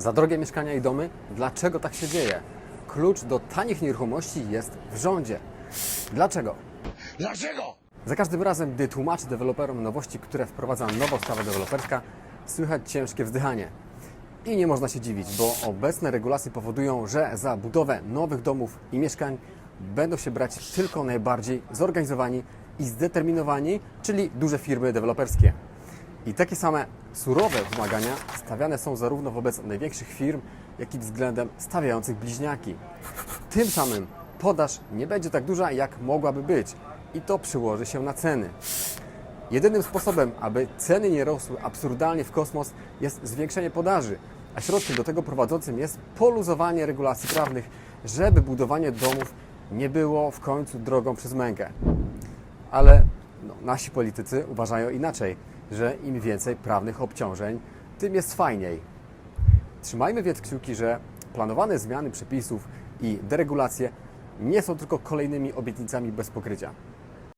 Za drogie mieszkania i domy? Dlaczego tak się dzieje? Klucz do tanich nieruchomości jest w rządzie. Dlaczego? Dlaczego? Za każdym razem, gdy tłumaczę deweloperom nowości, które wprowadza nowa ustawa deweloperska, słychać ciężkie wzdychanie. I nie można się dziwić, bo obecne regulacje powodują, że za budowę nowych domów i mieszkań będą się brać tylko najbardziej zorganizowani i zdeterminowani, czyli duże firmy deweloperskie. I takie same surowe wymagania stawiane są zarówno wobec największych firm, jak i względem stawiających bliźniaki. Tym samym podaż nie będzie tak duża, jak mogłaby być i to przyłoży się na ceny. Jedynym sposobem, aby ceny nie rosły absurdalnie w kosmos jest zwiększenie podaży, a środkiem do tego prowadzącym jest poluzowanie regulacji prawnych, żeby budowanie domów nie było w końcu drogą przez mękę. Ale no, nasi politycy uważają inaczej, że im więcej prawnych obciążeń, tym jest fajniej. Trzymajmy więc kciuki, że planowane zmiany przepisów i deregulacje nie są tylko kolejnymi obietnicami bez pokrycia.